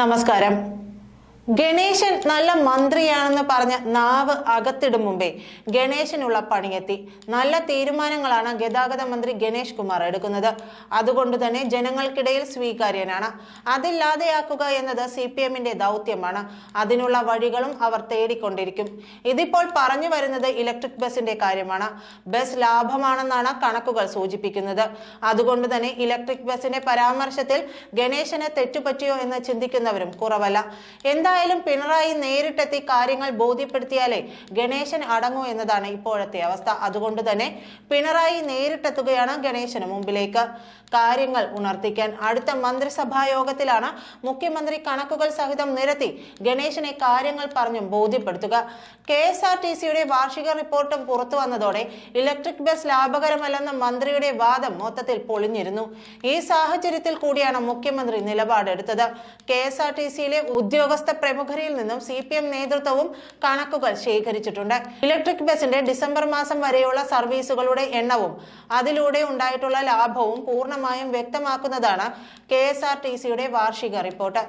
നമസ്കാരം. ഗണേശൻ നല്ല മന്ത്രിയാണെന്ന് പറഞ്ഞ് നാവ് അകത്തിടും മുമ്പേ ഗണേശനുള്ള പണിയെത്തി. നല്ല തീരുമാനങ്ങളാണ് ഗതാഗത മന്ത്രി ഗണേഷ് കുമാർ എടുക്കുന്നത്. അതുകൊണ്ട് തന്നെ ജനങ്ങൾക്കിടയിൽ സ്വീകാര്യനാണ്. അതില്ലാതെയാക്കുക എന്നത് സി പി എമ്മിന്റെ ദൗത്യമാണ്. അതിനുള്ള വഴികളും അവർ തേടിക്കൊണ്ടിരിക്കും. ഇതിപ്പോൾ പറഞ്ഞു വരുന്നത് ഇലക്ട്രിക് ബസിന്റെ കാര്യമാണ്. ബസ് ലാഭമാണെന്നാണ് കണക്കുകൾ സൂചിപ്പിക്കുന്നത്. അതുകൊണ്ട് തന്നെ ഇലക്ട്രിക് ബസിന്റെ പരാമർശത്തിൽ ഗണേശന് തെറ്റുപറ്റിയോ എന്ന് ചിന്തിക്കുന്നവരും കുറവല്ല. എന്തായാലും പിണറായി നേരിട്ടെത്തി കാര്യങ്ങൾ ബോധ്യപ്പെടുത്തിയാലേ ഗണേശൻ അടങ്ങൂ എന്നതാണ് ഇപ്പോഴത്തെ അവസ്ഥ. അതുകൊണ്ട് തന്നെ പിണറായി നേരിട്ടെത്തുകയാണ് ഗണേശന് മുമ്പിലേക്ക്. കാര്യങ്ങൾ ഉണർത്തിക്കാൻ അടുത്ത മന്ത്രിസഭാ യോഗത്തിലാണ് മുഖ്യമന്ത്രി കണക്കുകൾ സഹിതം നിരത്തി ഗണേശനെ കാര്യങ്ങൾ പറഞ്ഞും ബോധ്യപ്പെടുത്തുക. കെ എസ് ആർ ടി സിയുടെ വാർഷിക റിപ്പോർട്ടും പുറത്തു വന്നതോടെ ഇലക്ട്രിക് ബസ് ലാഭകരമല്ലെന്ന മന്ത്രിയുടെ വാദം മൊത്തത്തിൽ പൊളിഞ്ഞിരുന്നു. ഈ സാഹചര്യത്തിൽ കൂടിയാണ് മുഖ്യമന്ത്രി നിലപാടെടുത്തത്. കെ എസ് ആർ ടി സിയിലെ ഉദ്യോഗസ്ഥ പ്രമുഖരിൽ നിന്നും സി പി എം നേതൃത്വവും കണക്കുകൾ ശേഖരിച്ചിട്ടുണ്ട്. ഇലക്ട്രിക് ബസിന്റെ ഡിസംബർ മാസം വരെയുള്ള സർവീസുകളുടെ എണ്ണവും അതിലൂടെ ഉണ്ടായിട്ടുള്ള ലാഭവും പൂർണമായും വ്യക്തമാക്കുന്നതാണ് കെ എസ് ആർ ടി സിയുടെ വാർഷിക റിപ്പോർട്ട്.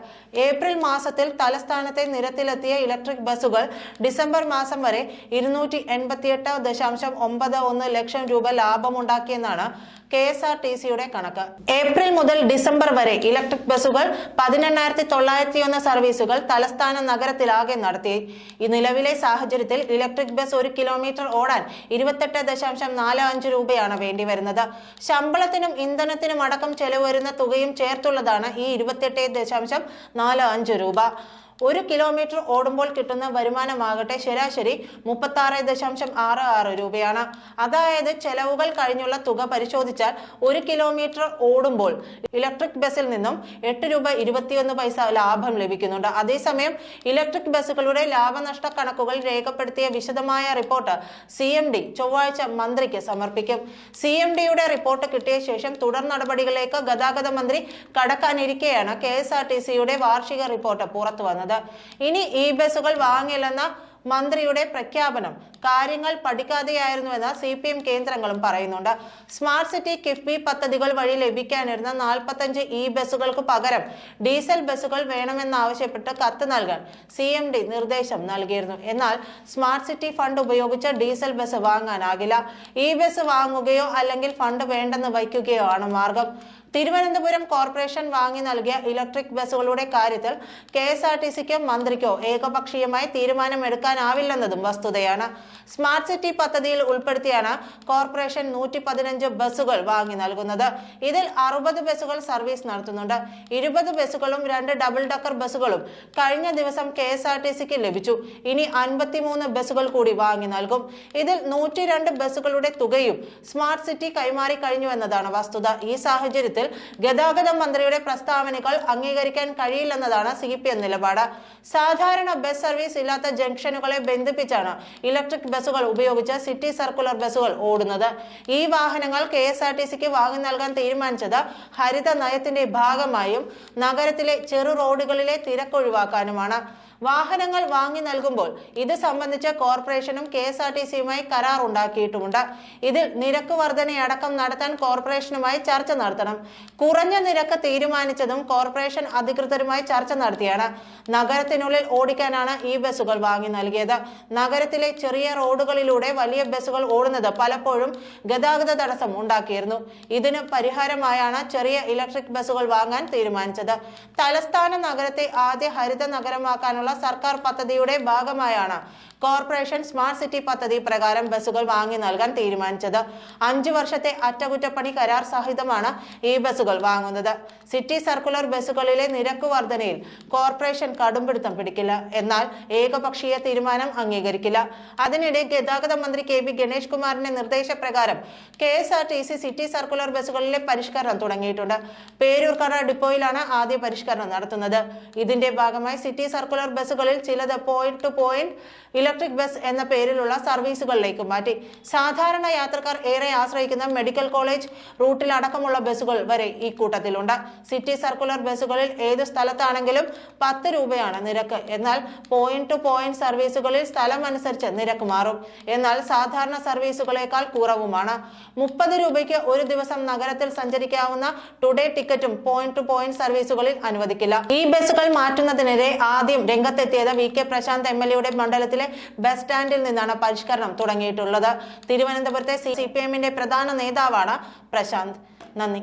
ഏപ്രിൽ മാസത്തിൽ തലസ്ഥാനത്തെ നിരത്തിലെത്തിയ ഇലക്ട്രിക് ബസ്സുകൾ ഡിസംബർ മാസം വരെ ഇരുന്നൂറ്റി എൺപത്തിയെട്ട് ദശാംശം ഒമ്പത് ഒന്ന് ലക്ഷം രൂപ ലാഭമുണ്ടാക്കിയെന്നാണ് കെ എസ് ആർ ടി സിയുടെ കണക്ക്. ഏപ്രിൽ മുതൽ ഡിസംബർ വരെ ഇലക്ട്രിക് ബസ്സുകൾ പതിനെണ്ണായിരത്തി തൊള്ളായിരത്തി ഒന്ന് സർവീസുകൾ തലസ്ഥാന നഗരത്തിലാകെ നടത്തി. ഈ നിലവിലെ സാഹചര്യത്തിൽ ഇലക്ട്രിക് ബസ് ഒരു കിലോമീറ്റർ ഓടാൻ ഇരുപത്തെട്ട് ദശാംശം നാല് അഞ്ച് രൂപയാണ് വേണ്ടി വരുന്നത് ശമ്പളത്തിനും ഇന്ധനത്തിനും അടക്കം ചെലവ് വരുന്ന തുകയും ചേർത്തുള്ളതാണ് ഈ ഇരുപത്തെട്ട് ദശാംശം നാല് അഞ്ച് രൂപ. ഒരു കിലോമീറ്റർ ഓടുമ്പോൾ കിട്ടുന്ന വരുമാനമാകട്ടെ ശരാശരി മുപ്പത്തി ആറ് ദശാംശം ആറ് ആറ് രൂപയാണ്. അതായത് ചെലവുകൾ കഴിഞ്ഞുള്ള തുക പരിശോധിച്ചാൽ ഒരു കിലോമീറ്റർ ഓടുമ്പോൾ ഇലക്ട്രിക് ബസ്സിൽ നിന്നും എട്ട് രൂപ ഇരുപത്തിയൊന്ന് പൈസ ലാഭം ലഭിക്കുന്നുണ്ട്. അതേസമയം ഇലക്ട്രിക് ബസ്സുകളുടെ ലാഭനഷ്ട കണക്കുകൾ രേഖപ്പെടുത്തിയ വിശദമായ റിപ്പോർട്ട് സി എം ഡി ചൊവ്വാഴ്ച മന്ത്രിക്ക് സമർപ്പിക്കും. സി എം ഡിയുടെ റിപ്പോർട്ട് കിട്ടിയ ശേഷം തുടർ നടപടികളിലേക്ക് ഗതാഗത മന്ത്രി കടക്കാനിരിക്കെയാണ് കെ എസ് ആർ ടി സിയുടെ വാർഷിക റിപ്പോർട്ട് പുറത്തു വന്നത് ഇനി ഇ ബസ്സുകൾ വാങ്ങില്ലെന്ന മന്ത്രിയുടെ പ്രഖ്യാപനം കാര്യങ്ങൾ പഠിക്കാതെയായിരുന്നുവെന്ന് സി പി എം കേന്ദ്രങ്ങളും പറയുന്നുണ്ട്. സ്മാർട്ട് സിറ്റി കിഫ്ബി പദ്ധതികൾ വഴി ലഭിക്കാനിരുന്ന നാൽപ്പത്തഞ്ച് ഇ ബസ്സുകൾക്ക് പകരം ഡീസൽ ബസ്സുകൾ വേണമെന്നാവശ്യപ്പെട്ട് കത്ത് നൽകാൻ സി എം ഡി നിർദ്ദേശം നൽകിയിരുന്നു. എന്നാൽ സ്മാർട്ട് സിറ്റി ഫണ്ട് ഉപയോഗിച്ച് ഡീസൽ ബസ് വാങ്ങാനാകില്ല. ഇ ബസ് വാങ്ങുകയോ അല്ലെങ്കിൽ ഫണ്ട് വേണ്ടെന്ന് വയ്ക്കുകയോ ആണ് മാർഗം. തിരുവനന്തപുരം കോർപ്പറേഷൻ വാങ്ങി നൽകിയ ഇലക്ട്രിക് ബസ്സുകളുടെ കാര്യത്തിൽ കെ എസ് ആർ ടി സിക്കോ മന്ത്രിക്കോ ഏകപക്ഷീയമായി തീരുമാനമെടുക്കാനാവില്ലെന്നതും വസ്തുതയാണ്. സ്മാർട്ട് സിറ്റി പദ്ധതിയിൽ ഉൾപ്പെടുത്തിയാണ് കോർപ്പറേഷൻ നൂറ്റി പതിനഞ്ച് ബസ്സുകൾ വാങ്ങി നൽകുന്നത്. ഇതിൽ അറുപത് ബസ്സുകൾ സർവീസ് നടത്തുന്നുണ്ട്. ഇരുപത് ബസ്സുകളും രണ്ട് ഡബിൾ ഡക്കർ ബസ്സുകളും കഴിഞ്ഞ ദിവസം കെ എസ് ആർ ടി സിക്ക് ലഭിച്ചു. ഇനി അൻപത്തിമൂന്ന് ബസ്സുകൾ കൂടി വാങ്ങി നൽകും. ഇതിൽ നൂറ്റി രണ്ട് ബസ്സുകളുടെ തുകയും സ്മാർട്ട് സിറ്റി കൈമാറി കഴിഞ്ഞു എന്നതാണ് വസ്തുത. ഈ സാഹചര്യത്തിൽ ഗതാഗത മന്ത്രിയുടെ പ്രസ്താവനകൾ അംഗീകരിക്കാൻ കഴിയില്ലെന്നതാണ് സി പി എം നിലപാട്. സാധാരണ ബസ് സർവീസ് ഇല്ലാത്ത ജംഗ്ഷനുകളെ ബന്ധിപ്പിച്ചാണ് ഇലക്ട്രിക് ബസ്സുകൾ ഉപയോഗിച്ച് സിറ്റി സർക്കുലർ ബസ്സുകൾ ഓടുന്നത്. ഈ വാഹനങ്ങൾ കെ എസ് ആർ ടി സിക്ക് വാങ്ങി നൽകാൻ തീരുമാനിച്ചത് ഹരിത നയത്തിന്റെ ഭാഗമായും നഗരത്തിലെ ചെറു റോഡുകളിലെ തിരക്കൊഴിവാക്കാനുമാണ്. വാഹനങ്ങൾ വാങ്ങി നൽകുമ്പോൾ ഇത് സംബന്ധിച്ച് കോർപ്പറേഷനും കെ എസ് ആർ ടി സിയുമായി കരാർ ഉണ്ടാക്കിയിട്ടുമുണ്ട് ഇതിൽ നിരക്ക് വർധനയടക്കം നടത്താൻ കോർപ്പറേഷനുമായി ചർച്ച നടത്തണം. കുറഞ്ഞ നിരക്ക് തീരുമാനിച്ചതും കോർപ്പറേഷൻ അധികൃതരുമായി ചർച്ച നടത്തിയാണ്. നഗരത്തിനുള്ളിൽ ഓടിക്കാനാണ് ഈ ബസ്സുകൾ വാങ്ങി നൽകിയത്. നഗരത്തിലെ ചെറിയ റോഡുകളിലൂടെ വലിയ ബസ്സുകൾ ഓടുന്നത് പലപ്പോഴും ഗതാഗത തടസ്സം ഉണ്ടാക്കിയിരുന്നു. ഇതിന് പരിഹാരമായാണ് ചെറിയ ഇലക്ട്രിക് ബസ്സുകൾ വാങ്ങാൻ തീരുമാനിച്ചത്. തലസ്ഥാന നഗരത്തെ ആദ്യ ഹരിത നഗരമാക്കാനുള്ള സർക്കാർ പദ്ധതിയുടെ ഭാഗമായാണ് കോർപ്പറേഷൻ സ്മാർട്ട് സിറ്റി പദ്ധതി പ്രകാരം ബസ്സുകൾ വാങ്ങി നൽകാൻ തീരുമാനിച്ചത്. അഞ്ചു വർഷത്തെ അറ്റകുറ്റപ്പണി കരാർ സഹിതമാണ് ഈ ബസ്സുകൾ വാങ്ങുന്നത്. സിറ്റി സർക്കുലർ ബസ്സുകളിലെ നിരക്ക് വർധനയിൽ കോർപ്പറേഷൻ കടുംപിടുത്തം പിടിക്കില്ല. എന്നാൽ ഏകപക്ഷീയ തീരുമാനം അംഗീകരിക്കില്ല. അതിനിടെ ഗതാഗത മന്ത്രി കെ വി ഗണേഷ് കുമാറിന്റെ നിർദ്ദേശപ്രകാരം K S R T C city circular ബസ്സുകളിലെ പരിഷ്കരണം തുടങ്ങിയിട്ടുണ്ട്. പേരൂർക്കട ഡിപ്പോയിലാണ് ആദ്യ പരിഷ്കരണം നടത്തുന്നത്. ഇതിന്റെ ഭാഗമായി സിറ്റി സർക്കുലർ ബസ്സുകളിൽ ചിലത് point two point electric bus എന്ന പേരിലുള്ള സർവീസുകളിലേക്ക് മാറ്റി. സാധാരണ യാത്രക്കാർ ഏറെ ആശ്രയിക്കുന്ന മെഡിക്കൽ കോളേജ് റൂട്ടിലടക്കമുള്ള ബസ്സുകൾ വരെ ഈ കൂട്ടത്തിലുണ്ട്. സിറ്റി സർക്കുലർ ബസ്സുകളിൽ ഏത് സ്ഥലത്താണെങ്കിലും പത്ത് രൂപയാണ് നിരക്ക്. എന്നാൽ പോയിന്റ് ടു പോയിന്റ് സർവീസുകളിൽ സ്ഥലം അനുസരിച്ച് നിരക്ക് മാറും. എന്നാൽ സാധാരണ സർവീസുകളേക്കാൾ കുറവുമാണ്. മുപ്പത് രൂപയ്ക്ക് ഒരു ദിവസം നഗരത്തിൽ സഞ്ചരിക്കാവുന്ന ടുഡേ ടിക്കറ്റും പോയിന്റ് ടു പോയിന്റ് സർവീസുകളിൽ അനുവദിക്കില്ല. ഈ ബസ്സുകൾ മാറ്റുന്നതിനെതിരെ ആദ്യം രംഗത്തെത്തിയത് V K Prashanth M L എയുടെ മണ്ഡലത്തിലെ ബസ് സ്റ്റാൻഡിൽ നിന്നാണ് പരിഷ്കരണം തുടങ്ങിയിട്ടുള്ളത്. തിരുവനന്തപുരത്തെ സി പി എമ്മിന്റെ പ്രധാന നേതാവാണ് പ്രശാന്ത്. നന്ദി.